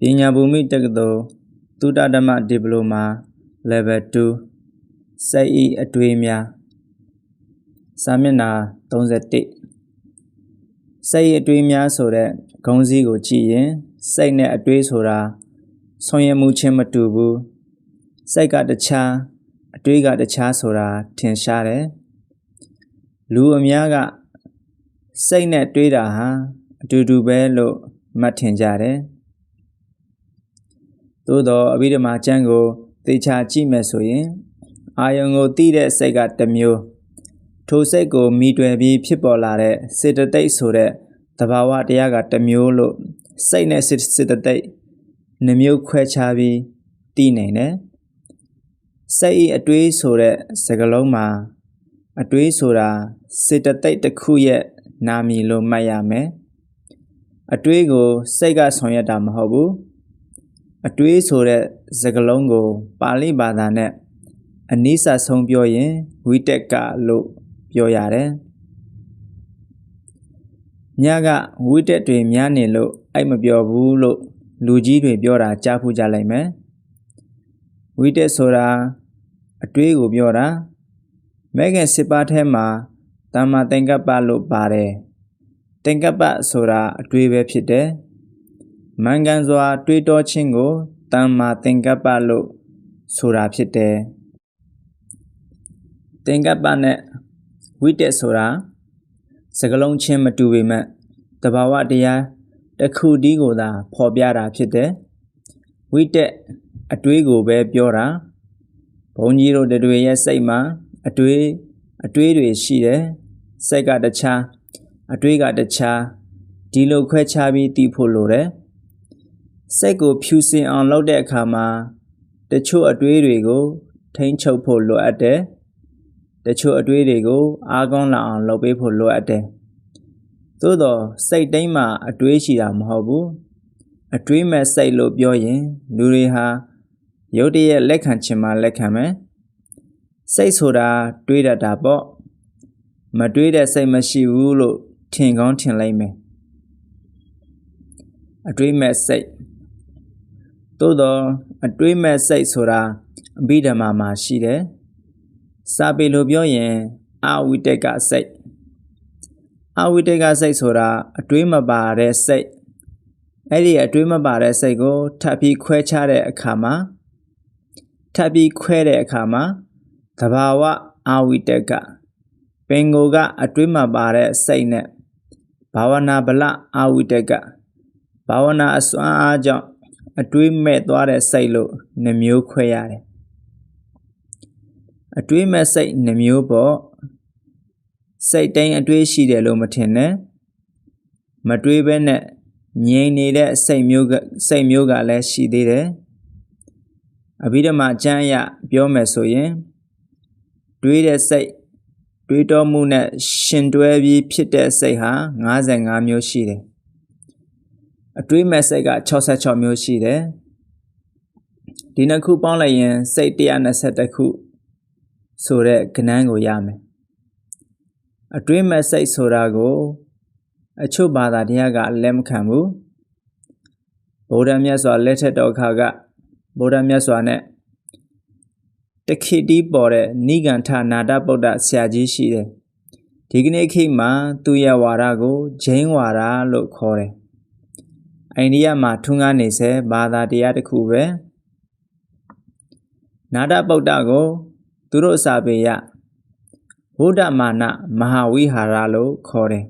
ပညာဘူမိတက္ကသိုလ်သုတဓမ္မဒီပလိုမာ level 2စိတ်ဤအတွေ့များစာမျက်နှာ31စိတ်ဤအတွေ့များဆိုတဲ့ဂုံးစည်းကိုကြည့်ရင်စိတ်နဲ့အတွေ့ဆိုတာဆောင်ရွက်မှုချင်းမတူဘူးစိတ်ကတခြားအတွေ့ကတခြားဆိုတာထင်ရှားတယ်လူအများကစိတ်နဲ့တွေးတာဟာအတူတူပဲလို့မှတ်ထင်ကြတယ် သို့တော့အဘိဓမ္မာကျမ်းကိုသေချာကြည့်မယ်ဆိုရင် အာယုံကိုသိတဲ့စိတ်ကတစ်မျိုးထိုစိတ်ကိုမိတွယ်ပြီးဖြစ်ပေါ်လာတဲ့စေတသိက်ဆိုတဲ့သဘာဝတရားကတစ်မျိုးလို့စိတ်နဲ့စေတသိက်နှမျိုးခွဲခြားပြီးသိနိုင်တယ်စိတ်ဤအတွေးဆိုတဲ့စကားလုံးမှာအတွေးဆိုတာစေတသိက်တစ်ခုရဲ့နာမည်လို့မှတ်ရမယ်အတွေးကိုစိတ်ကဆောင်ရွက်တာမဟုတ်ဘူး အတွေးဆိုတဲ့စကားလုံးကို ပါဠိဘာသာနဲ့အနိစ္စဆုံးပြောရင်ဝိတက်ကလို့ပြောရတယ်ညကဝိတက်တွေများနေလို့အဲ့မပြောဘူးလို့လူကြီးတွေပြောတာကြားဖူးကြလိုက်မယ်ဝိတက်ဆိုတာအတွေးကိုပြောတာမဲခင်စစ်ပါထဲမှာတမ္မာသင်္ကပ္ပလို့ပါတယ်သင်္ကပ္ပဆိုတာအတွေးပဲဖြစ်တယ် မင်္ဂန်စွာ တွေးတောခြင်းကိုတမ္မာသင်္ကပ္ပလို့ဆိုတာဖြစ်တယ်သင်္ကပ္ပနဲ့ဝိတက်ဆိုတာစကလုံးချင်းမတူပေမဲ့တဘာဝတရားတစ်ခုတည်းကိုသာဖော်ပြတာဖြစ်တယ်ဝိတက်အတွေးကိုပဲပြောတာဘုန်းကြီးတို့တွေရဲ့စိတ်မှာအတွေးအတွေးတွေရှိတယ်စိတ်ကတခြားအတွေးကတခြားဒီလိုခွဲခြားပြီးသိဖို့လိုတယ် စိတ်ကိုဖြူစင်အောင်လုပ်တဲ့အခါမှာတချို့အတွေးတွေကို ထိန်းချုပ်ဖို့လိုအပ်တယ်တချို့အတွေးတွေကိုအားကောင်းလာအောင်လုပ်ပေးဖို့လိုအပ်တယ်သို့တော့စိတ်တိုင်းမှာအတွေးရှိတာမဟုတ်ဘူးအတွေးမဲ့စိတ်လို့ပြောရင်လူတွေဟာရုတ်တရက်လက်ခံချင်မှလက်ခံမယ်စိတ်ဆိုတာတွေးတတ်တာပေါ့မတွေးတဲ့စိတ်မရှိဘူးလို့ထင်ကောင်းထင်လိုက်မယ်အတွေးမဲ့စိတ် သို့တော့အတွေးမဲ့စိတ်ဆိုတာအဘိဓမ္မာမှာရှိတယ်စာပေလိုပြောရင်အာဝိတက်ကစိတ်အာဝိတက်ကစိတ်ဆိုတာအတွေးမပါတဲ့စိတ်အဲ့ဒီအတွေးမပါတဲ့စိတ်ကိုထပ်ပြီးခွဲခြားတဲ့အခါမှာထပ်ပြီးခွဲတဲ့အခါမှာသဘာဝအာဝိတက်ကပင်ကိုကအတွေးမပါတဲ့စိတ်နဲ့ဘာဝနာဗလအာဝိတက်ကဘာဝနာအစွမ်းအားကြောင့် အတွေးမဲ့သွားတဲ့စိတ်လို့နှမျိုးခွဲရတယ်အတွေးမဲ့စိတ်နှမျိုးပေါ့စိတ်တိုင်းအတွေးရှိတယ်လို့မထင်နဲ့မတွေးဘဲနဲ့ငြိမ်နေတဲ့စိတ်မျိုးကစိတ်မျိုးကလည်းရှိသေးတယ်အဘိဓမ္မာကျမ်းအရပြောမယ်ဆိုရင် တွေးတဲ့စိတ်တွေးတောမှုနဲ့ရှင်တွဲပြီးဖြစ်တဲ့စိတ်ဟာ55မျိုးရှိတယ် အတွေးမဲ့စိတ်က66မျိုးရှိတယ်ဒီနှစ်ခုပေါင်းလိုက်ရင်စိတ်121ခုဆိုတဲ့ကဏ္ဍကိုရမယ်အတွင်းမဲ့စိတ်ဆိုတာကို အချို့ဘာသာတရားကလက်မခံဘူးဗုဒ္ဓမြတ်စွာလက်ထက်တော်ခါကဗုဒ္ဓမြတ်စွာနဲ့တခိတိပေါ်တဲ့နိဂန္ထနာတပုဒ္ဒဆရာကြီးရှိတယ်ဒီကနေ့ခေတ်မှာသူရဝါဒကိုဂျိန်းဝါဒလို့ခေါ်တယ် အိန္ဒိယမှာထွန်းကားနေစေဘာသာတရားတစ်ခုပဲနာတပုဒ္ဒကို သူတို့စာပေရဗုဒ္ဓမာနမဟာဝိဟာရလို့ခေါ်တယ်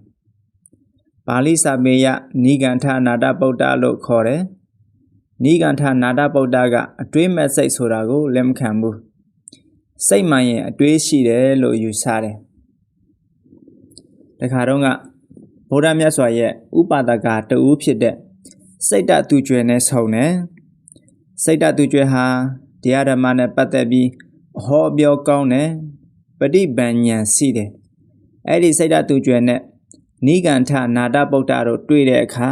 ပါဠိစာပေရနိဂန္ထနာတပုဒ္ဒလို့ခေါ်တယ်နိဂန္ထနာတပုဒ္ဒကအတွေးမဲ့စိတ်ဆိုတာကိုလက်မခံဘူးစိတ်မှန်ရင်အတွေးရှိတယ်လို့ယူဆတယ်တခါတော့ကဗုဒ္ဓမြတ်စွာရဲ့ဥပါဒကတူဖြစ်တဲ့ စိတ်တသူကျွယ်နဲ့ဆုံတယ်စိတ်တသူကျွယ်ဟာတရားဓမ္မနဲ့ပတ်သက်ပြီးဟောပြောကောင်းတယ်ပฏิပန်ဉဏ်ရှိတယ်အဲ့ဒီစိတ်တသူကျွယ်နဲ့နိဂန္ထနာတဗုဒ္ဓတို့တွေ့တဲ့အခါ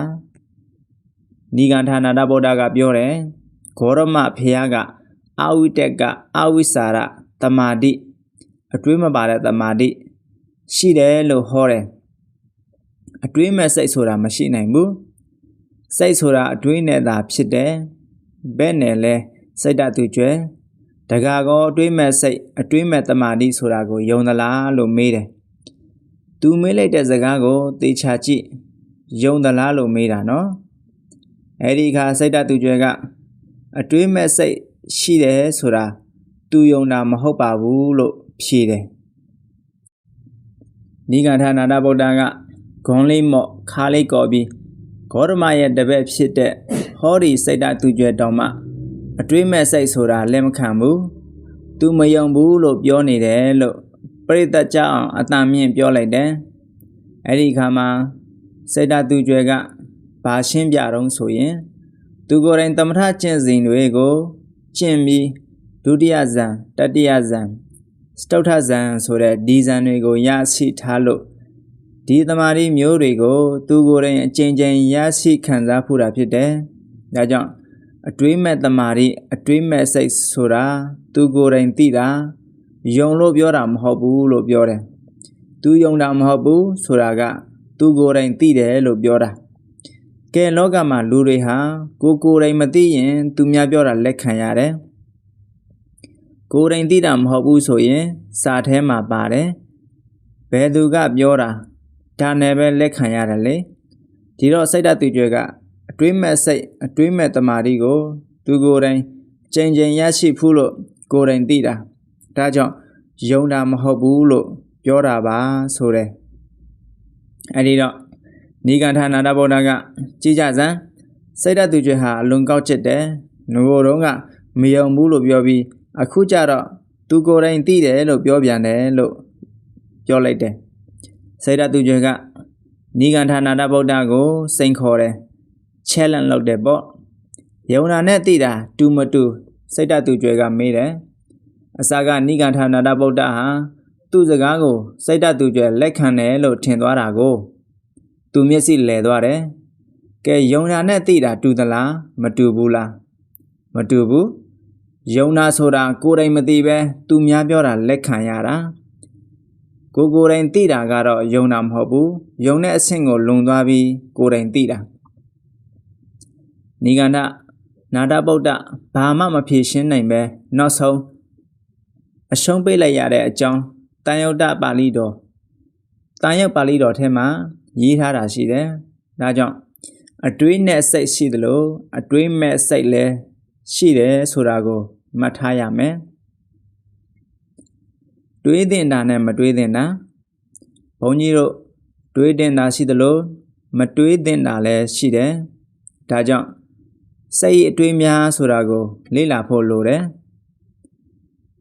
နိဂန္ထနာတဗုဒ္ဓကပြောတယ်ဂေါရမဖះကအာဝိတက်ကအာဝိစာရတမာတိအတွေးမပါတဲ့တမာတိရှိတယ်လို့ဟောတယ်အတွေးမဲ့စိတ်ဆိုတာမရှိနိုင်ဘူး စိတ်ဆိုတာအတွေးနဲ့သာဖြစ်တယ်ဘဲ့နဲ့လဲစိတ်ဓာတ်သူကျွဲတကာကောအတွေးမဲ့စိတ်အတွေးမဲ့တမာတိဆိုတာကိုယုံသလားလို့မေးတယ်သူမေးလိုက်တဲ့စကားကိုသေချာကြည့်ယုံသလားလို့မေးတာနော်အဲ့ဒီခါစိတ်ဓာတ်သူကျွဲကအတွေးမဲ့စိတ်ရှိတယ်ဆိုတာသူယုံတာမဟုတ်ပါဘူးလို့ဖြေတယ်နိဂန္ဓနာတဗုဒ္ဓကဂွန်လေးမော့ခါလေးကော်ပြီး ဂေါရမရဲ့တပည့်ဖြစ်တဲ့ဟောဒီစိတ်ဓာတ်သူကျွဲတော်မှအတွေးမဲ့စိတ်ဆိုတာလက်မခံဘူး။ तू မယုံဘူးလို့ပြောနေတယ်လို့ပရိသတ်ကြအောင်အတန်မြင့်ပြောလိုက်တယ်။အဲ့ဒီခါမှာစိတ်ဓာတ်သူကျွဲကဘာရှင်းပြတော့ဆိုရင်သူကိုယ်တိုင်သမထကျင့်စဉ်တွေကိုကျင့်ပြီးဒုတိယဇန်တတိယဇန်စတုထဇန်ဆိုတဲ့ဒီဇန်တွေကိုရရှိထားလို့ ဒီသမာဓိမျိုးတွေကို သူကိုယ်တိုင်အကျဉ်းချင်းရရှိခံစားဖူးတာဖြစ်တယ်။ဒါကြောင့်အတွေးမဲ့တမာရီအတွေးမဲ့စိတ်ဆိုတာသူကိုယ်တိုင်သိတာယုံလို့ပြောတာမဟုတ်ဘူးလို့ပြောတယ်သူယုံတာမဟုတ်ဘူးဆိုတာက သူကိုယ်တိုင်သိတယ်လို့ပြောတာကဲလောကမှာလူတွေဟာကိုကိုယ်တိုင်မသိရင် သူများပြောတာလက်ခံရတယ်ကိုယ်တိုင်သိတာမဟုတ်ဘူးဆိုရင် စာထဲမှာပါတယ်ဘယ်သူကပြောတာ ဒါနဲ့ပဲလက်ခံရတယ်လေဒီတော့စိတ်ဓာတ်သူကျွဲကအတွေးမဲ့စိတ်အတွေးမဲ့တမာတိကို သူကိုယ်တိုင်ကြင်ကြင်ရရှိဖူးလို့ကိုယ်တိုင်သိတာဒါကြောင့်ယုံတာမဟုတ်ဘူးလို့ပြောတာပါဆိုတဲ့အဲ့ဒီတော့နိဂန္ဓနာတဗုဒ္ဓကကြည်ကြစမ်းစိတ်ဓာတ်သူကျွဲဟာအလွန်ကောက်ကျစ်တယ်ငိုတော့ကမယုံဘူးလို့ပြောပြီးအခုကျတော့သူကိုယ်တိုင်သိတယ်လို့ပြောပြန်တယ်လို့ပြောလိုက်တယ် စိတ်ဓာတ်သူကျွဲကနိဂန္ဓနာတဗုဒ္ဓကိုစိန်ခေါ်တယ် challenge လုပ်တယ်ပေါ့ယုံနာနဲ့သိတာတူမတူစိတ်တတူကြွယ်ကမေးတယ်အစာကနိဂန္ဓနာတဗုဒ္ဓဟာသူ့စကားကိုစိတ်တတူကြွယ်လက်ခံတယ်လို့ထင်သွားတာကို သူမျက်စိလဲသွားတယ်ကဲယုံနာနဲ့သိတာတူသလားမတူဘူးလားမတူဘူးယုံနာဆိုတာကိုယ်တိုင်မသိပဲသူများပြောတာလက်ခံရတာ ကိုကိုယ်တိုင်သိတာကတော့ယုံတာမဟုတ်ဘူးယုံတဲ့အဆင့်ကိုလွန်သွားပြီးကိုယ်တိုင်သိတာနိဂန္ဓနာတဗုဒ္ဓဘာမှမဖြေရှင်းနိုင်ပဲနောက်ဆုံးအရှုံးပေးလိုက်ရတဲ့အကြောင်းတန်ယုတ်တပါဠိတော်တန်ယုတ်ပါဠိတော်ထဲမှာရေးထားတာရှိတယ်။ဒါကြောင့်အတွေးနဲ့စိတ်ရှိသလိုအတွေးမဲ့စိတ်လည်းရှိတယ်ဆိုတာကိုမှတ်ထားရမယ်။ တွေးတင်တာနဲ့မတွေးတင်တာဘုန်းကြီးတို့တွေးတင်တာရှိသလိုမတွေးတင်တာလည်းရှိတယ်။ဒါကြောင့်စိတ်အတွေးများဆိုတာကို လေ့လာဖို့လိုတယ်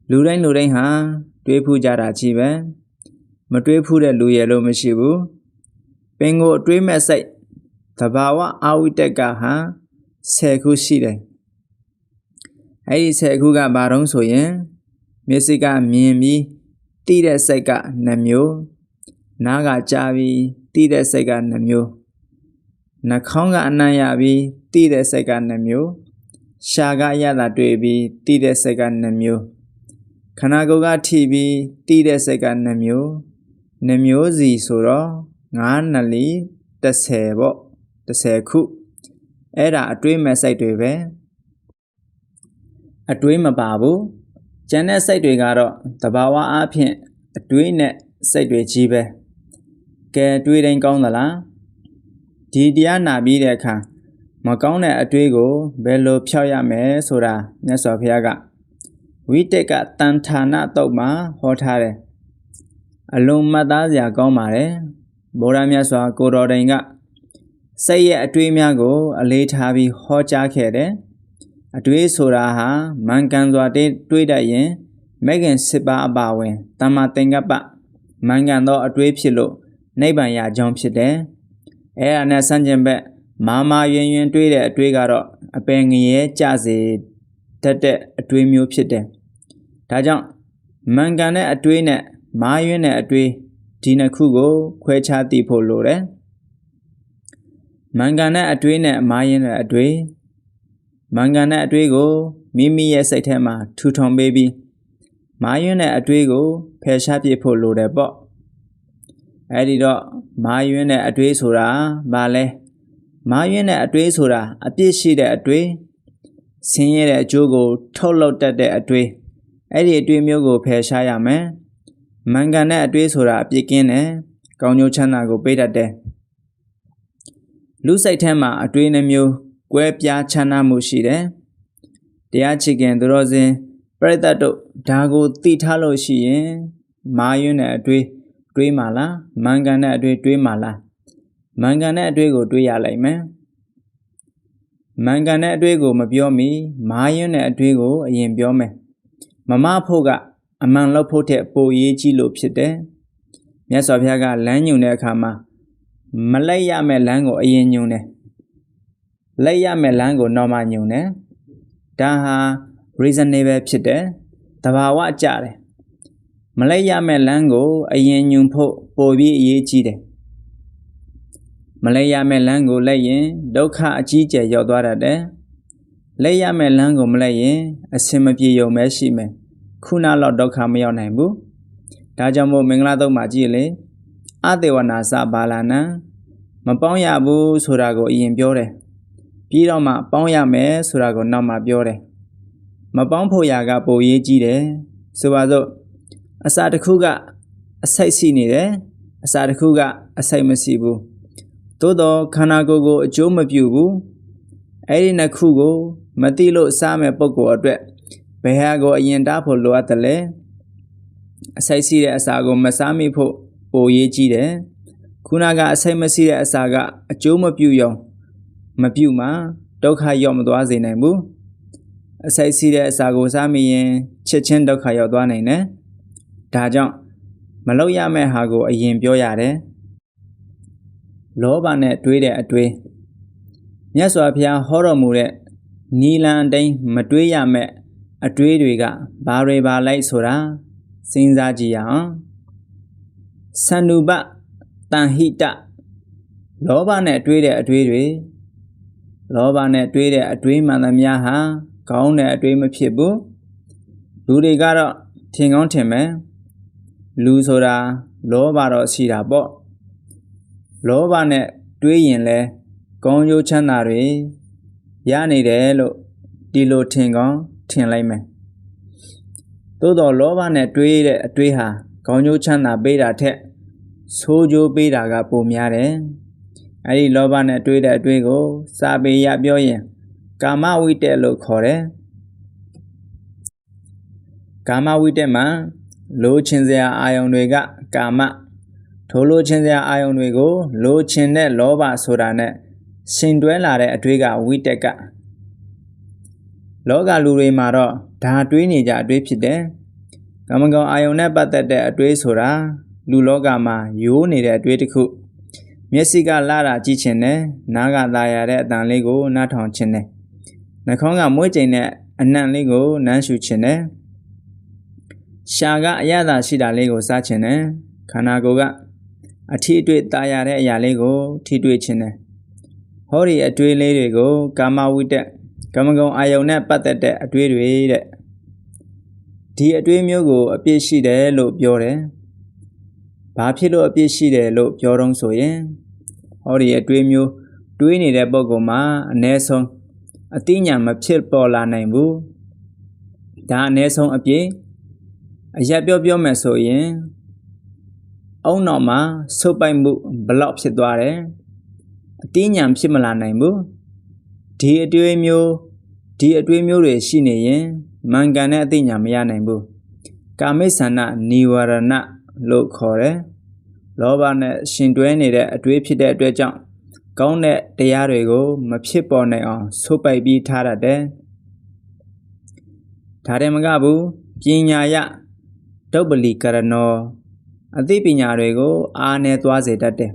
လူတိုင်းလူတိုင်းဟာတွေးဖူးကြတာကြီးပဲမတွေးဖူးတဲ့လူရဲ့လို့မရှိဘူးပင်ကိုအတွေးမဲ့စိတ်သဘာဝအာဝိတက်ကဟာ10ခုရှိတယ်အဲ့ဒီ10ခုကဘာတုံးဆိုရင်မျက်စိကမြင်ပြီး တိတဲ့စိတ်က2မျိုးနားကကြားပြီးတိတဲ့စိတ်က2မျိုးနှာခေါင်းကအနံ့ရပြီးတိတဲ့စိတ်က2မျိုးရှာကရတာတွေ့ပြီးတိတဲ့စိတ်က2မျိုးခန္ဓာကိုယ်ကထိပြီးတိတဲ့စိတ်က2မျိုး2မျိုးစီဆိုတော့9နလီ30ပေါ့30ခုအဲ့ဒါအတွေးမဲ့စိတ်တွေပဲအတွေးမပါဘူးကျန်တဲ့စိတ်တွေကတော့တဘာဝအားဖြင့် အတွေးနဲ့စိတ်တွေကြီးပဲကဲတွေးတိုင်းကောင်းသလားဒီတရားနာပြီးတဲ့အခါမကောင်းတဲ့အတွေးကိုဘယ်လိုဖျောက်ရမယ်ဆိုတာမြတ်စွာဘုရားကဝိတက်ကတန်ဌာနတုတ်မှာဟောထားတယ်အလုံးမှတ်သားစရာကောင်းပါတယ်ဗုဒ္ဓမြတ်စွာကိုတော်တိုင်ကစိတ်ရဲ့အတွေးများကို အလေးထားပြီးဟောကြားခဲ့တယ်အတွေးဆိုတာဟာမန်ကန်စွာတွေးတတ်ရင် မဂ္ဂင်7ပါးအပါဝင်တမ္မာသင်္ကပ္ပမန်ကန်သောအတွေးဖြစ်လို့နိဗ္ဗာန်ရကြောင်းဖြစ်တယ်အဲဒါနဲ့ဆန့်ကျင်ဘက်မာမာယွင်ယွင်တွေးတဲ့အတွေးကတော့အပင်ငရဲကြစေတတ်တဲ့အတွေးမျိုးဖြစ်တယ်။ဒါကြောင့်မန်ကန်တဲ့အတွေးနဲ့မာယွင်တဲ့အတွေးဒီနှစ်ခုကို ခွဲခြားသိဖို့လိုတယ်။မန်ကန်တဲ့အတွေးနဲ့မာယွင်တဲ့အတွေးမန်ကန်တဲ့အတွေးကိုမိမိရဲ့စိတ်ထဲမှာထူထောင်ပေးပြီး မာယွင်တဲ့အတွေးကိုဖယ်ရှားပြဖို့လိုတယ်ပေါ့။အဲဒီတော့မာယွင်းတဲ့အတွေးဆိုတာဘာလဲမာယွင်းတဲ့အတွေးဆိုတာအပြစ်ရှိတဲ့အတွေးဆင်းရဲတဲ့အကျိုးကို ထုတ်လုပ်တတ်တဲ့အတွေးအဲ့ဒီအတွေးမျိုးကိုဖယ်ရှားရမယ်မန်ကန်တဲ့အတွေးဆိုတာအပြစ်ကင်းတယ်ကောင်းကျိုးချမ်းသာကိုပေးတတ်တယ်လူစိတ်ထဲမှာအတွေးနှမျိုးကွဲပြားချမ်းသာမှုရှိတယ်တရားချစ်ခင်သူတော်စင်ပ ရိသတ်တို့ဒါကိုသိထားလို့ရှိရင်မာယွန်းတဲ့အတွေးတွေးမှလားမန်ကန်တဲ့အတွေးတွေးမှလားမန်ကန်တဲ့အတွေးကိုတွေးရလိုက်မယ်မန်ကန်တဲ့အတွေးကိုမပြောမီမာယွန်းတဲ့အတွေးကိုအရင်ပြောမယ်မမဖို့ကအမှန်လောက်ဖို့တဲ့ပိုရေးကြီးလို့ဖြစ်တယ်မြတ်စွာဘုရားကလမ်းညွန်တဲ့အခါမှာမလိုက်ရမယ့်လမ်းကိုအရင်ညွန်တယ်လိုက်ရမယ့်လမ်းကိုနောက်မှညွန်တယ်ဒါဟာ reasonable ဖြစ်တယ်တဘာဝကြတယ်မလိုက်ရမယ့်လမ်းကိုအရင်ညွန်ဖို့ပိုပြီးအရေးကြီးတယ်မလိုက်ရမယ့်လမ်းကိုလိုက်ရင်ဒုက္ခအကြီးကျယ်ရောက်သွားတတ်တယ်လိုက်ရမယ့်လမ်းကိုမလိုက်ရင်အစင်မပြေုံပဲရှိမယ်ခုနလောက်ဒုက္ခမရောက်နိုင်ဘူးဒါကြောင့်မို့မင်္ဂလာတုံးမှာကြည့်လေအတေဝနာစဘာလာနံမပေါင်းရဘူးဆိုတာကိုအရင်ပြောတယ်ပြီးတော့မှပေါင်းရမယ်ဆိုတာကိုနောက်မှပြောတယ် မပေါင်းဖို့ရာကပိုရေးကြီးတယ်ဆိုပါစို့အစာတစ်ခုကအစိတ်ရှိနေတယ်အစာတစ်ခုကအစိတ်မရှိဘူးသို့တော့ခန္ဓာကိုယ်ကိုအကျိုးမပြုဘူးအဲ့ဒီနှစ်ခုကို မသိလို့စားမဲ့ပုံကိုအတွက်ဘယ်ဟာကိုအရင်တားဖို့လိုအပ်တယ်လဲအစိတ်ရှိတဲ့အစာကိုမစားမိဖို့ပိုရေးကြီးတယ်ခုနကအစိတ်မရှိတဲ့အစာကအကျိုးမပြုရုံမပြုမှဒုက္ခရောက်မသွားစေနိုင်ဘူး အစိတ်ရှိတဲ့အစာကိုစားမိရင်ချက်ချင်းဒုက္ခရောက်သွားနိုင်တယ်ဒါကြောင့်မလောက်ရမယ့်ဟာကို အရင်ပြောရတယ်လောဘနဲ့တွေးတဲ့အတွေးမြတ်စွာဘုရားဟောတော်မူတဲ့နီလန်တိုင်းမတွေးရမယ့်အတွေးတွေကဘာတွေပါလိုက်ဆိုတာစဉ်းစားကြည့်ရအောင်သန္ဓုပတန်ဟိတလောဘနဲ့တွေးတဲ့အတွေးတွေလောဘနဲ့တွေးတဲ့အတွေးမှန်သမျှဟာ ကောင်းတဲ့အတွေးမဖြစ်ဘူးလူတွေကတော့ထင်ကောင်းထင်မယ်လူဆိုတာလောဘတော့ရှိတာပေါ့လောဘနဲ့တွေးရင်လဲကောင်းကျိုးချမ်းသာတွေရနေတယ်လို့ဒီလိုထင်ကောင်းထင်လိုက်မယ်သို့တော့လောဘနဲ့တွေးတဲ့အတွေးဟာကောင်းကျိုးချမ်းသာပေးတာထက်ဆိုးကျိုးပေးတာကပိုများတယ်အဲ့ဒီလောဘနဲ့တွေးတဲ့အတွေးကိုစာပေရပြောရင် ကာမဝိတက်လို့ခေါ်တယ်ကာမဝိတက်မှာလိုချင်စရာအာယုံတွေကကာမထိုလိုချင်စရာအာယုံတွေကို လိုချင်တဲ့လောဘဆိုတာနဲ့ရှင်တွဲလာတဲ့အတွေးကဝိတက်ကလောကလူတွေမှာတော့ဒါတွေးနေကြအတွေးဖြစ်တယ်ကမ္မကောင်အာယုံနဲ့ပတ်သက်တဲ့အတွေးဆိုတာလူလောကမှာယိုးနေတဲ့အတွေးတစ်ခုမျက်စိကလာတာကြည့်ချင်တယ်နားကသာရတဲ့အတန်လေးကိုနားထောင်ချင်တယ် နှာခေါင်းကမွေးကျိန်တဲ့အနံ့လေးကိုနမ်းရှူချင်တယ်ရှာကအရသာရှိတာလေးကိုစားချင်တယ်ခန္ဓာကိုယ်ကအထီးအတွေ့ตายရတဲ့အရာလေးကိုထိတွေ့ချင်တယ်ဟောဒီအတွေ့လေးတွေကိုကာမဝိတက်ကမ္မဂုံအာယုံနဲ့ပတ်သက်တဲ့အတွေ့တွေတဲ့ဒီအတွေ့မျိုးကို အပြစ်ရှိတယ်လို့ပြောတယ်ဘာဖြစ်လို့အပြစ်ရှိတယ်လို့ပြောတော့ဆိုရင်ဟောဒီအတွေ့မျိုးတွေးနေတဲ့ပုံကောင်မှာအ ਨੇ ဆုံး အတိညာမဖြစ်ပေါ်လာနိုင်ဘူးဒါအ ਨੇ ဆုံးအပြစ်အရက်ပြောပြောမယ်ဆိုရင်အုံနောက်မှာဆုပ်ပိုက်မှုဘလောက်ဖြစ်သွားတယ်အတင်းညံဖြစ်မလာနိုင်ဘူးဒီအတွေးမျိုးဒီအတွေးမျိုးတွေရှိနေရင်မန်ကန်တဲ့အသိဉာဏ်မရနိုင်ဘူးကာမိဆန္ဒနိဝရဏလို့ခေါ်တယ်လောဘနဲ့ရှင်တွဲနေတဲ့အတွေးဖြစ်တဲ့အတွက်ကြောင့် ကောင်းတဲ့တရားတွေကို မဖြစ်ပေါ်နိုင်အောင်ဆုပ်ပိုက်ပြီးထားတတ်တယ်ဒါတည်းမကဘူးပညာယဒုပ္ပလီကရဏောအသိပညာတွေကို အားနည်းသွားစေတတ်တယ်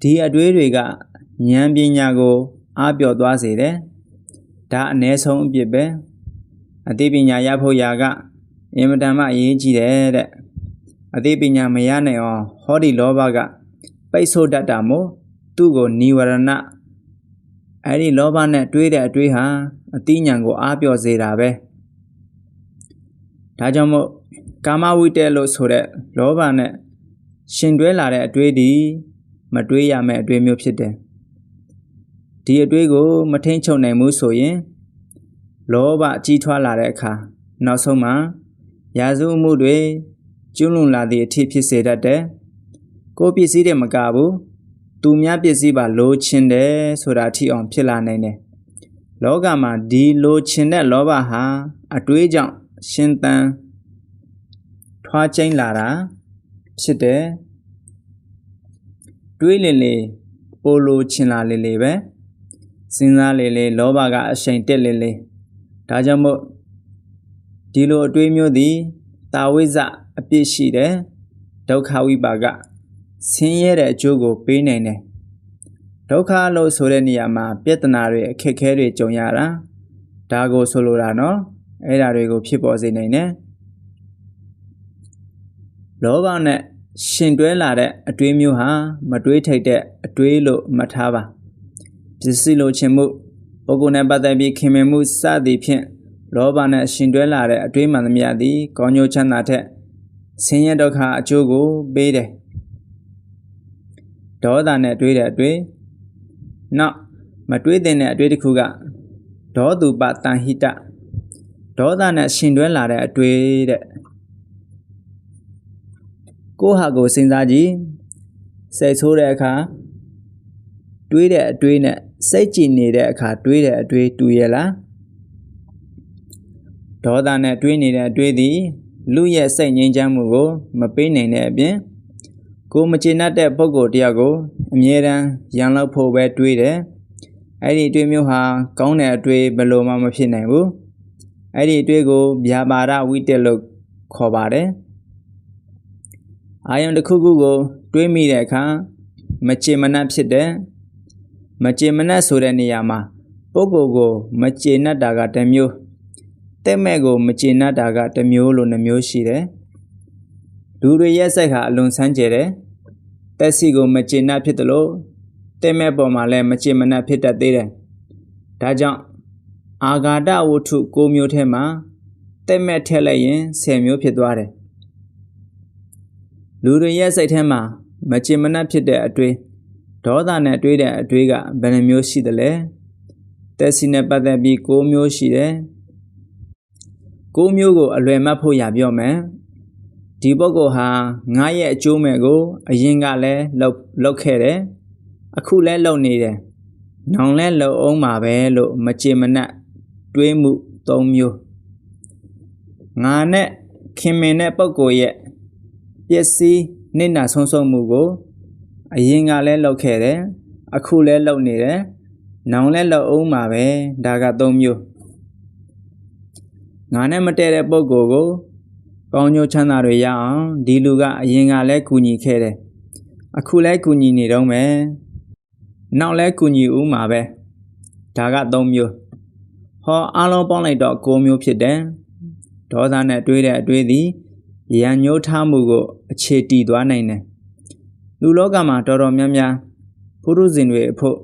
ဒီအတွေးတွေကဉာဏ်ပညာကိုအားပြော့သွားစေတယ်ဒါအ ਨੇ ဆုံးအပြစ်ပဲအသိပညာရဖို့ရာကအင်မတန်မှအရေးကြီးတယ်တဲ့အသိပညာမရနိုင်အောင်ဟောဒီလောဘကပိတ်ဆို့တတ်တာမို့ သူ့ကိုនិဝရဏအဲ့ဒီလောဘနဲ့တွေးတဲ့အတွေးဟာအသိဉာဏ်ကိုအားပြော့စေတာပဲဒါကြောင့်မို့ကာမဝိတက်လို့ဆိုတဲ့လောဘနဲ့ရှင်တွဲလာတဲ့အတွေးဒီမတွေးရမယ့်အတွေးမျိုးဖြစ်တယ်ဒီအတွေးကိုမထိန်ချုပ်နိုင်ဘူးဆိုရင်လောဘကြီးထွားလာတဲ့အခါနောက်ဆုံးမှာရာဇဝမှုတွေကျွလွန်လာသည့်အထိဖြစ်စေတတ်တယ်ကိုယ်ပစ္စည်းတွေမကဘူး သူများပစ္စည်းပါလိုချင်တယ်ဆိုတာအထိအောင်ဖြစ်လာနိုင်တယ်လောကမှာဒီလိုချင်တဲ့လောဘဟာအတွေးကြောင့်ရှင်သန်ထွားကျိန်းလာတာဖြစ်တယ်တွေးလေလေပိုလိုချင်လာလေလေပဲစဉ်းစားလေလေလောဘကအရှိန်တက်လေလေဒါကြောင့်မို့ဒီလိုအတွေးမျိုးသည်တာဝိဇအပြစ်ရှိတယ်ဒုက္ခဝိပါက ဆင်းရဲတဲ့အကျိုးကို ပေးနိုင်တယ်ဒုက္ခလို့ဆိုတဲ့နေရာမှာ ပြဿနာတွေအခက်အခဲတွေကြုံရတာဒါကိုဆိုလိုတာနော်အဲ့ဒါတွေကို ဖြစ်ပေါ်စေနိုင်တယ်လောဘနဲ့ရှင်တွဲလာတဲ့အတွေးမျိုးဟာမတွေးထိတ်တဲ့အတွေးလို့မှတ်ထားပါပစ္စည်းလိုချင်မှုပုဂ္ဂိုလ်နဲ့ပတ်သက်ပြီးခင်မင်မှုစသည်ဖြင့်လောဘနဲ့ရှင်တွဲလာတဲ့အတွေးမှန်သမျှသည်ကောင်းကျိုးချမ်းသာထက်ဆင်းရဲဒုက္ခအကျိုးကိုပေးတယ် ဒေါသနဲ့တွေးတဲ့အတွေးနောက်မတွေးတဲ့အတွေးတစ်ခုကဒေါသူပတန်ဟိတဒေါသနဲ့ရှင်တွဲလာတဲ့အတွေးတဲ့ကိုဟာကိုစဉ်းစားကြည့်စိတ်ဆိုးတဲ့အခါတွေးတဲ့အတွေးနဲ့စိတ်ကြည်နေတဲ့အခါတွေးတဲ့အတွေးတူရဲ့လားဒေါသနဲ့တွေးနေတဲ့အတွေးသည်လူရဲ့စိတ်ငြိမ်းချမ်းမှုကို မပေးနိုင်တဲ့အပြင် ကိုမကျေနပ်တဲ့ပုံကိုယ်တယောက်ကိုအမြဲတမ်းရန်လောက်ဖို့ပဲတွေးတယ်အဲ့ဒီအတွေးမျိုးဟာကောင်းတဲ့အတွေးဘယ်လိုမှမဖြစ်နိုင်ဘူးအဲ့ဒီအတွေးကိုဗျာပါဒဝိတက်လို့ခေါ်ပါတယ်အာယုံတစ်ခုခုကို တွေးမိတဲ့အခါမချေမနှက်ဖြစ်တဲ့မချေမနှက်ဆိုတဲ့နေရာမှာပုဂ္ဂိုလ်ကိုမချေနှက်တာကတစ်မျိုးတဲ့မဲ့ကိုမချေနှက်တာကတစ်မျိုးလို့နှမျိုးရှိတယ်လူတွေရဲ့စိတ်ဟာအလွန်ဆန်းကျယ်တယ် တက်စီကိုမချေနှက်ဖြစ်တယ်လို့တဲ့မဲ့ပေါ်မှာလည်းမချေမနှက်ဖြစ်တတ်သေးတယ်ဒါကြောင့်အာဂါဒဝတ္ထု၉မျိုးထဲမှာတဲ့မဲ့ထည့်လိုက်ရင်10မျိုးဖြစ်သွားတယ်လူတွေရဲ့စိတ်ထဲမှာမချင်မနှက်ဖြစ်တဲ့အတွေးဒေါသနဲ့တွေးတဲ့အတွေးကဘယ်နှမျိုးရှိသလဲတက်စီနဲ့ပတ်သက်ပြီး၉မျိုးရှိတယ်၉မျိုးကိုအလွယ်မှတ်ဖို့ရပြောမယ် ဒီပုဂ္ဂိုလ်ဟာငါရဲ့အကျိုးမဲ့ကို အရင်ကလည်းလောက်လောက်ခဲ့တယ်အခုလည်းလုံနေတယ်နောင်လည်းလုံအောင်မှာပဲလို့မချင်မနှက်တွေးမှု၃မျိုးငါနဲ့ခင်မင်တဲ့ပုဂ္ဂိုလ်ရဲ့ပျက်စီးနှိမ့်နာဆုံးဆုံးမှုကို အရင်ကလည်းလုပ်ခဲ့တယ်အခုလည်းလုပ်နေတယ်နောင်လည်းလုပ်အောင်မှာပဲဒါက၃မျိုးငါနဲ့မတည့်တဲ့ပုံကိုယ်ကို ကောင်းကျိုးချမ်းသာတွေရအောင်ဒီလူကအရင်ကလည်းကူညီခဲ့တယ်အခုလည်းကူညီနေတော့မယ်နောက်လည်းကူညီဦးမှာပဲဒါက၃မျိုးဟောအားလုံးပေါင်းလိုက်တော့၉မျိုးဖြစ်တယ်ဒေါသနဲ့တွေးတဲ့အတွေးသည်ရန်ညှိုးထားမှုကို အခြေတည်သွားနိုင်တယ်လူလောကမှာတော်တော်များများပုရုဇဉ်တွေအဖို့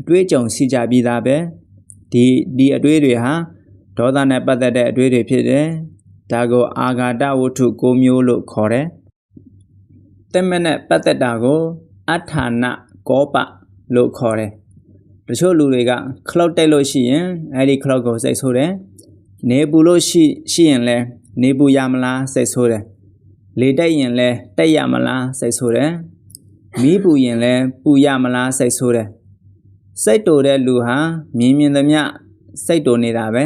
အတွေးကြုံရှိကြပြီးသားပဲဒီဒီအတွေးတွေဟာဒေါသနဲ့ပတ်သက်တဲ့အတွေးတွေဖြစ်တယ် ဒါကိုအာဃာတဝတ္ထု၉မျိုးလို့ခေါ်တယ်တက်မက်နဲ့ပတ်သက်တာကိုအထာဏကောပလို့ခေါ်တယ်တချို့လူတွေကခလုတ်တိုက်လို့ရှိရင်အဲ့ဒီခလုတ်ကိုစိတ်ဆိုးတယ်နေပူလို့ရှိရှိရင်လဲနေပူရမလားစိတ်ဆိုးတယ်လေတိုက်ရင်လဲတိုက်ရမလားစိတ်ဆိုးတယ်မီးပူရင်လဲပူရမလားစိတ်ဆိုးတယ်စိတ်တူတဲ့လူဟာမြင်မြင်သမျှစိတ်တူနေတာပဲ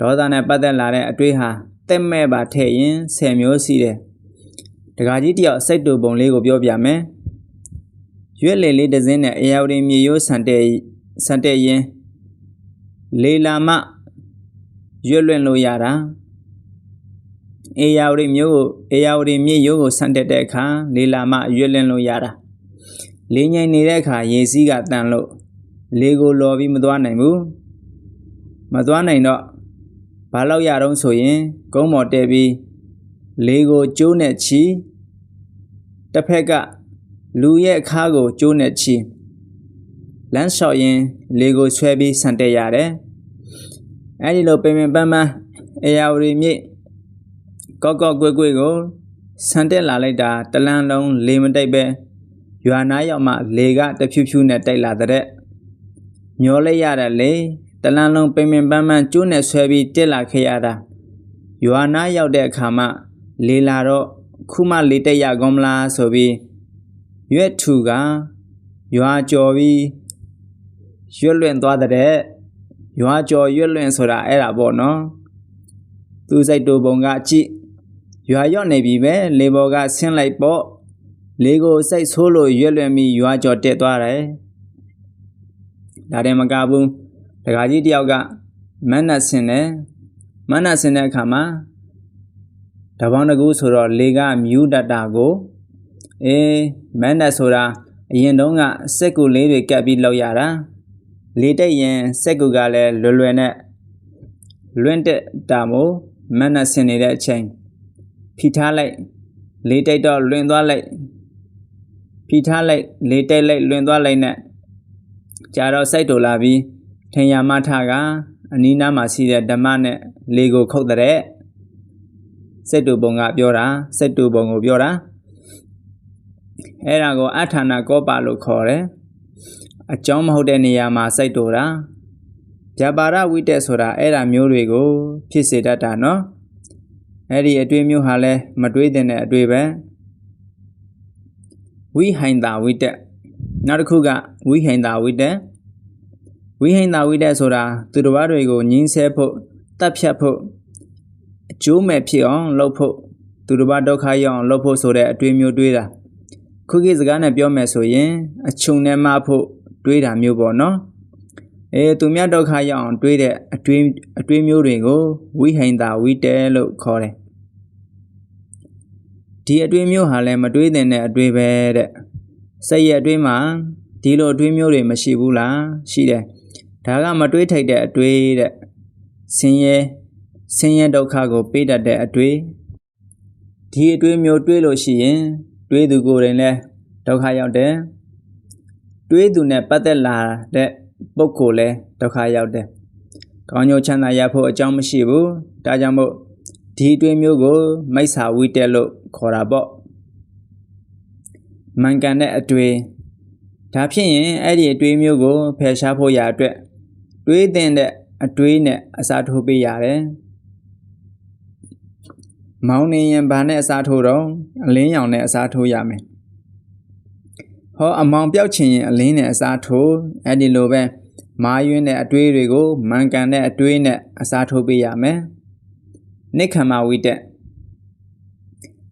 ဒေါသနဲ့ပတ်သက်လာတဲ့အတွေးဟာတက်မဲ့ပါထည့်ရင်10မျိုးရှိတယ်တခါကြီးတယောက်စိတ်တူပုံလေးကိုပြောပြမယ်ရွက်လေလေးတစ်စင်းနဲ့အရာဝတီမြေရိုးဆန်တဲ့ဆန်တဲ့ရင်လေလာမရွက်လွင့်လို့ရတာအေယာဝတီမျိုးကိုအေယာဝတီမြစ်ရိုးကိုဆန်တက်တဲ့အခါလေလာမရွက်လင်းလို့ရတာလေးငိမ့်နေတဲ့အခါရေစီးကတန်လို့လေကိုလော်ပြီးမသွားနိုင်ဘူးမသွားနိုင်တော့ ဘာလို့ရတော့ဆိုရင် ကုန်းမော်တဲပြီးလေကိုကျိုးနဲ့ချီတစ်ဖက်ကလူရဲ့အခါကိုကျိုးနဲ့ချီလမ်းလျှောက်ရင် လေကိုဆွဲပြီးဆန်တက်ရတယ်အဲဒီလိုပင်ပင်ပန်းပန်းအေယာဝတီမြစ်ကော့ကော့ကွေ့ကွေ့ကိုဆန်တက်လာလိုက်တာတလန်းလုံးလေမတိုက်ပဲရွာနာရောက်မှလေကတဖြူးဖြူးနဲ့တိုက်လာတဲ့မျောလိုက်ရတာလေ တလန်းလုံးပင်ပင်ပန်းပန်းကျိုးနဲ့ဆွဲပြီးတက်လာခဲ့ရတာရွာနာရောက်တဲ့အခါမှလေလာတော့ခုမှလေတက်ရကောင်းမလားဆိုပြီးရွက်ထူကရွာကြော်ပြီးရွက်လွင့်သွားတဲ့ရွာကြော်ရွက်လွင့်ဆိုတာအဲ့ဒါပေါ့နော်သူစိတ်တူပုံကကြည့်ရွာရော့နေပြီပဲလေဘော်ကဆင်းလိုက်ပေါ့လေကိုစိတ်ဆိုးလို့ရွက်လွင့်ပြီးရွာကြော်တက်သွားတယ်ဒါတည်းမကဘူး ဒကာကြီးတယောက်ကမန်းနတ်ဆင်းတယ်မန်းနတ်ဆင်းတဲ့အခါမှာတပေါင်းတကူဆိုတော့လေကမြူးတတ်တာကိုအေးမန်းနတ်ဆိုတာအရင်တုန်းကစက်ကူလေးတွေကပ်ပြီးလောက်ရတာလေတိတ်ရင်စက်ကူကလည်းလွယ်လွယ်နဲ့လွင့်တက်တာမို့မန်းနတ်ဆင်းနေတဲ့အချိန်ဖိထားလိုက်လေတိတ်တော့လွင့်သွားလိုက်ဖိထားလိုက်လေတိတ်လိုက်လွင့်သွားလိုက်နဲ့ကြာတော့စိုက်တူလာပြီး ထင်ရမထကအနီးနားမှာရှိတဲ့ဓမ္မနဲ့လေကိုခုတ်တဲ့စိတ်တူပုံကပြောတာစိတ်တူပုံကိုပြောတာအဲ့ဒါကိုအထာနာကောပါလို့ခေါ်တယ်အကြောင်းမဟုတ်တဲ့နေရာမှာစိတ်တူတာဗျာပါရဝိတက်ဆိုတာအဲ့ဒါမျိုးတွေကိုဖြစ်စေတတ်တာနော်အဲ့ဒီအတွေ့မျိုးဟာလဲမတွေးတဲ့အတွေ့ပဲဝိဟိုင်တာဝိတက်နောက်တစ်ခုကဝိဟိန်တာဝိတက် ဝိဟိန်တာဝိတက်ဆိုတာသူတော်ဘာတွေကိုညင်းဆဲဖို့တတ်ဖြတ်ဖို့အကျိုးမဲ့ဖြစ်အောင်လုပ်ဖို့သူတော်ဘာဒုက္ခရောက်အောင်လုပ်ဖို့ဆိုတဲ့အတွေးမျိုးတွေးတာခုခေတ်စကားနဲ့ပြောမယ်ဆိုရင်အချုံနဲ့မဖို့တွေးတာမျိုးပေါ့နော်အဲသူမြတ်ဒုက္ခရောက်အောင်တွေးတဲ့အတွေးအတွေးမျိုးတွေကိုဝိဟိန်တာဝိတဲလို့ခေါ်တယ်ဒီအတွေးမျိုးဟာလည်းမတွေးတဲ့အတွေးပဲတဲ့စိတ်ရဲ့အတွင်းမှာဒီလိုအတွင်းမျိုးတွေမရှိဘူးလားရှိတယ် ဒါကမတွေးထိုက်တဲ့အတွေးတဲ့ဆင်းရဲဆင်းရဲဒုက္ခကို ပေးတတ်တဲ့အတွေးဒီအတွေးမျိုးတွေးလို့ရှိရင် တွေးသူကိုယ်တိုင်လည်းဒုက္ခရောက်တယ်တွေးသူနဲ့ပတ်သက်လာတဲ့ပုဂ္ဂိုလ်လည်းဒုက္ခရောက်တယ်ကောင်းကျိုးချမ်းသာရဖို့အကြောင်းမရှိဘူးဒါကြောင့်မို့ဒီအတွေးမျိုးကိုမိစ္ဆာဝိတက်လို့ခေါ်တာပေါ့မှန်ကန်တဲ့အတွေ့ဒါဖြစ်ရင်အဲ့ဒီအတွေ့မျိုးကိုဖယ်ရှားဖို့ရာအတွက် တွေးတဲ့အတွေ့နဲ့အစားထိုးပေးရတယ်မောင်းနေရင်ဘာနဲ့အစားထိုးတော့အလင်းရောင်နဲ့အစားထိုးရမယ်ဟောအမောင်ပြောက်ချင်ရင်အလင်းနဲ့အစားထိုးအဲ့ဒီလိုပဲမာယွင်းတဲ့အတွေးတွေကိုမှန်ကန်တဲ့အတွေးနဲ့အစားထိုးပေးရမယ်နိခမဝိတက်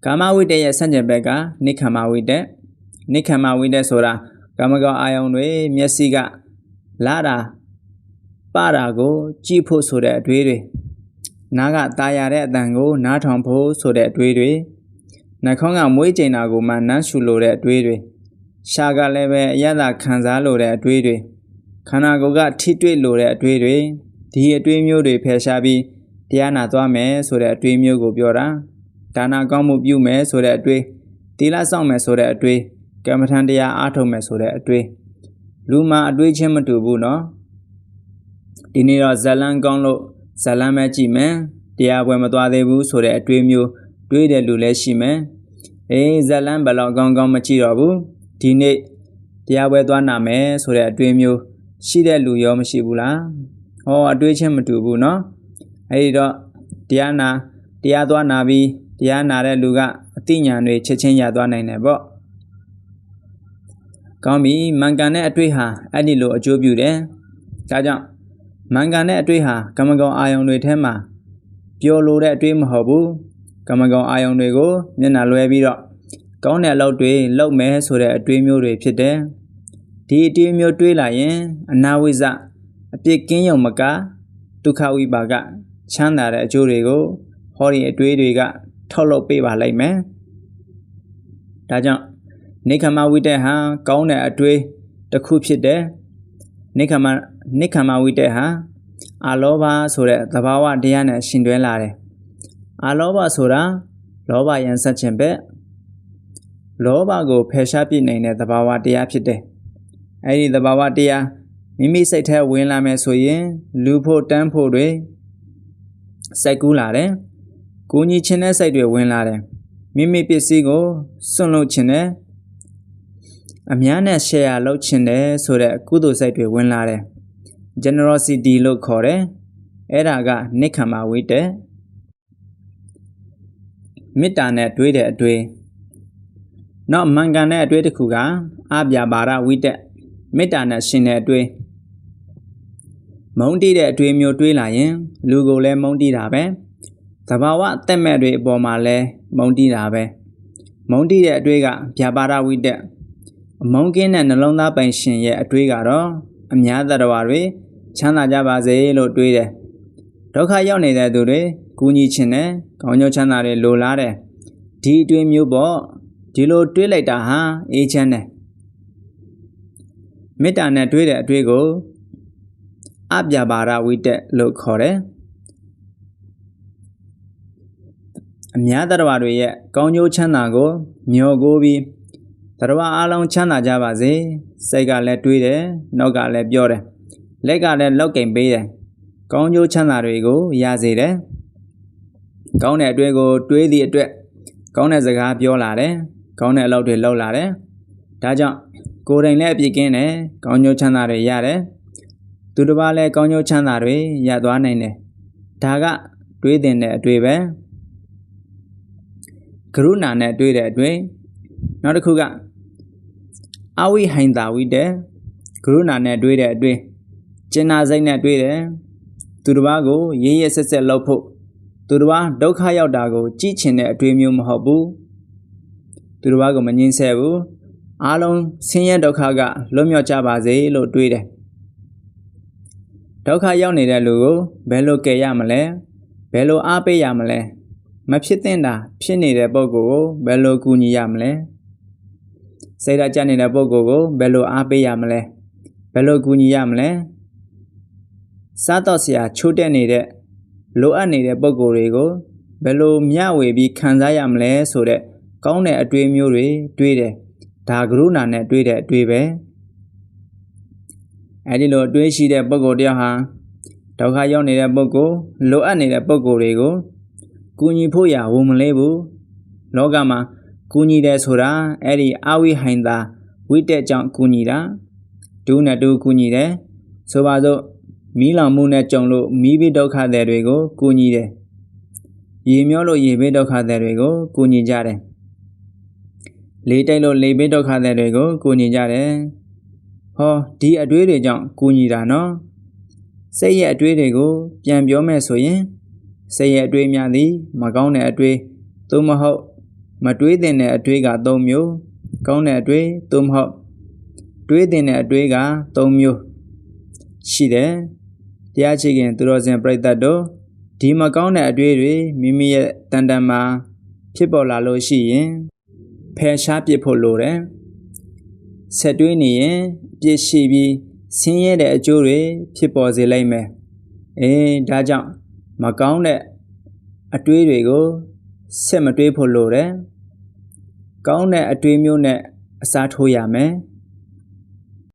ကာမဝိတက်ရဲ့ဆန့်ကျင်ဘက်ကနိခမဝိတက်နိခမဝိတက်ဆိုတာကာမဂုဏ်အာယုံတွေမျက်စိကလာတာ ပတာကိုကြည့်ဖို့ဆိုတဲ့အတွေးတွေနားကตาရတဲ့အတန်ကို နားထောင်ဖို့ဆိုတဲ့အတွေးတွေနှာခေါင်းကမွေးကျင်တာကိုမှနမ်းရှူလိုတဲ့အတွေးတွေရှားကလည်းပဲအရသာခံစားလိုတဲ့အတွေးတွေခန္ဓာကိုယ်ကထိတွေ့လိုတဲ့အတွေးတွေဒီအတွေးမျိုးတွေဖယ်ရှားပြီးတရားနာသွားမယ်ဆိုတဲ့အတွေးမျိုးကိုပြောတာဒါနာကောင်းမှုပြုမယ်ဆိုတဲ့အတွေးသီလဆောင်မယ်ဆိုတဲ့အတွေးကမ္မထံတရားအားထုတ်မယ်ဆိုတဲ့အတွေးလူမှာအတွေးချင်းမတူဘူးနော် ဒီနေ့တော့ဇလန်းကောင်းလို့ဇလန်းပဲကြည့်မယ်တရားပွဲမသွားသေးဘူးဆိုတဲ့အတွေ့မျိုးတွေးတဲ့လူလည်းရှိမယ်အေးဇလန်းဘယ်လောက်ကောင်းကောင်းမကြည့်တော့ဘူးဒီနေ့တရားပွဲသွားနာမယ်ဆိုတဲ့အတွေ့မျိုးရှိတဲ့လူရောမရှိဘူးလားဟောအတွေ့ချင်းမတူဘူးเนาะအဲဒီတော့တရားနာတရားသွားနာပြီးတရားနာတဲ့လူကအသိဉာဏ်တွေချက်ချင်းရသွားနိုင်တယ်ပေါ့ကောင်းပြီမန်ကန်တဲ့အတွေ့ဟာအဲ့ဒီလိုအကျိုးပြုတယ်ဒါကြောင့် မန်ကန်တဲ့အတွေ့ဟာကမ္မဂုံအာယုံတွေထဲမှာပျော်လိုတဲ့အတွေ့မဟုတ်ဘူးကမ္မဂုံအာယုံတွေကိုမျက်နှာလွဲပြီးတော့ကောင်းတဲ့အလုပ်တွေလုပ်မယ်ဆိုတဲ့အတွေ့မျိုးတွေဖြစ်တယ်ဒီအတွေ့မျိုးတွေးလာရင်အနာဝိဇအပြစ်ကင်းရုံမကဒုက္ခဝိပါကချမ်းသာတဲ့အကျိုးတွေကိုဟောဒီအတွေ့တွေက ထုတ်လုပ်ပေးပါလိမ့်မယ်ဒါကြောင့်နိခမဝိတက်ဟာကောင်းတဲ့အတွေးတစ်ခုဖြစ်တယ် နိခမနိခမဝိတက်ဟာအာလောဘဆိုတဲ့သဘာဝတရားနဲ့ရှင်တွဲလာတယ်အာလောဘဆိုတာလောဘရန်ဆက်ခြင်းပဲလောဘကိုဖယ်ရှားပြနိုင်တဲ့သဘာဝတရားဖြစ်တယ်အဲ့ဒီသဘာဝတရားမိမိစိတ်ထဲဝင်လာမယ်ဆိုရင် လူဖို့တန်းဖို့တွေစိုက်ကူးလာတယ်ကိုကြီးချင်းတဲ့စိတ်တွေဝင်လာတယ်မိမိပစ္စည်းကိုစွန့်လို့ခြင်းနဲ့ အများနဲ့ share လုပ်ချင်တယ်ဆိုတဲ့ကုသိုလ်စိတ်တွေဝင်လာတယ် generosity လို့ခေါ်တယ်အဲ့ဒါကနိက္ခမဝိတ္တမေတ္တာနဲ့တွေးတဲ့အတွေ့နောက်မင်္ဂန်တဲ့အတွေ့တစ်ခုကအပြာပါရဝိတ္တမေတ္တာနဲ့ရှင်တဲ့အတွေ့မုန်းတိတဲ့အတွေ့မျိုးတွေးလာရင် လူကိုလည်းမုန်းတိတာပဲသဘာဝအသက်မဲ့တွေအပေါ်မှာလည်းမုန်းတိတာပဲမုန်းတိတဲ့အတွေ့ကဗျာပါရဝိတ္တ အမုန်းကင်းတဲ့နှလုံးသားပိုင်ရှင်ရဲ့အတွေ့ကတော့အများသတ္တဝါတွေချမ်းသာကြပါစေလို့တွေးတယ်ဒုက္ခရောက်နေတဲ့သူတွေကူညီခြင်းနဲ့ကောင်းကျိုးချမ်းသာတွေလိုလားတယ်ဒီအတွေ့မျိုးပေါ့ဒီလိုတွေးလိုက်တာဟာအေးချမ်းတယ်မေတ္တာနဲ့တွေးတဲ့အတွေ့ကိုအပြပါရဝိတ္တလို့ခေါ်တယ်အများတရဝတွေရဲ့ကောင်းကျိုးချမ်းသာကိုမျှော်ကိုပြီး တရဝအားလုံးချမ်းသာကြပါစေစိတ်ကလည်းတွေးတယ်နောက်ကလည်းပြောတယ်လက်ကလည်းလောက်ကင်ပေးတယ်ကောင်းကျိုးချမ်းသာတွေကိုရစေတယ်ကောင်းတဲ့အတွေ့ကိုတွေးသည့်အတွက်ကောင်းတဲ့စကားပြောလာတယ်ကောင်းတဲ့အလုပ်တွေလုပ်လာတယ်ဒါကြောင့်ကိုယ်တိုင်လည်းအပြည့်ကင်းတယ်ကောင်းကျိုးချမ်းသာတွေရတယ်သူတစ်ပါးလည်းကောင်းကျိုးချမ်းသာတွေရသွားနိုင်တယ်ဒါကတွေးတင်တဲ့အတွေ့ပဲကရုဏာနဲ့တွေ့တဲ့အတွေ့နောက်တစ်ခုက အဝိဟိန္တာဝိတဲ့ကရုဏာနဲ့တွေ့တဲ့အတွေ့ကျင်နာစိတ်နဲ့တွေ့တယ်သူတစ်ပါးကိုရေးရဆက်ဆက်လုပ်ဖို့သူတစ်ပါးဒုက္ခရောက်တာကိုကြည့်ချင်တဲ့အတွေ့မျိုးမဟုတ်ဘူးသူတစ်ပါးကိုမငြင်းဆဲဘူးအားလုံးဆင်းရဲဒုက္ခကလွတ်မြောက်ကြပါစေလို့တွေးတယ်ဒုက္ခရောက်နေတဲ့လူကိုဘယ်လိုကယ်ရမလဲဘယ်လိုအားပေးရမလဲမဖြစ်သင့်တာဖြစ်နေတဲ့ပုံကိုဘယ်လိုကူညီရမလဲ စိတ်ဓာတ်ကျနေတဲ့ပုံကိုဘယ်လိုအားပေးရမလဲဘယ်လိုကူညီရမလဲစားတော့ဆရာချိုးတက်နေတဲ့လိုအပ်နေတဲ့ပုံကိုတွေကိုဘယ်လိုမျှဝေပြီးခံစားရမလဲဆိုတဲ့ကောင်းတဲ့အတွေ့အမျိုးတွေတွေးတယ်ဒါကရုဏာနဲ့တွေးတဲ့အတွေ့ပဲအဲဒီလိုတွေးရှိတဲ့ပုံကိုတယောက်ဟာဒုက္ခရောက်နေတဲ့ပုံကိုလိုအပ်နေတဲ့ပုံကိုတွေကိုကူညီဖို့ရဝန်မလဲဘူးလောကမှာ ကူညီတယ်ဆိုတာအဲ့ဒီအဝိဟိန္တာဝိတက်ကြောင့်ကူညီတာဒုနဲ့ဒုကူညီတယ်ဆိုပါစို့မီးလောင်မှုနဲ့ကြုံလို့မီးဘေးဒုက္ခသည်တွေကိုကူညီတယ်ရေမျောလို့ရေဘေးဒုက္ခသည်တွေကိုကူညီကြတယ်လေတိုက်လို့လေဘေးဒုက္ခသည်တွေကိုကူညီကြတယ်ဟောဒီအတွေးတွေကြောင့်ကူညီတာနော်စိတ်ရဲ့အတွေးတွေကို ပြန်ပြောမယ်ဆိုရင်စိတ်ရဲ့အတွေးများသည် မကောင်းတဲ့အတွေးသို့မဟုတ် မတွေးတဲ့အတွေးက၃မျိုးကောင်းတဲ့အတွေးသို့မဟုတ်တွေးတဲ့အတွေးက၃မျိုးရှိတယ်တရားချခင်သူတော်စင်ပြိတ္တတို့ဒီမကောင်းတဲ့အတွေ့တွေမိမိရဲ့တန်တန်မှာဖြစ်ပေါ်လာလို့ရှိရင်ဖယ်ရှားပစ်ဖို့လိုတယ်ဆက်တွေးနေရင်ပြည့်ရှိပြီးဆင်းရဲတဲ့အကျိုးတွေဖြစ်ပေါ်စေလိမ့်မယ်အေးဒါကြောင့်မကောင်းတဲ့အတွေးတွေကိုဆက်မတွေးဖို့လိုတယ် ကောင်းတဲ့အတွေးမျိုးနဲ့အစားထိုးရမယ်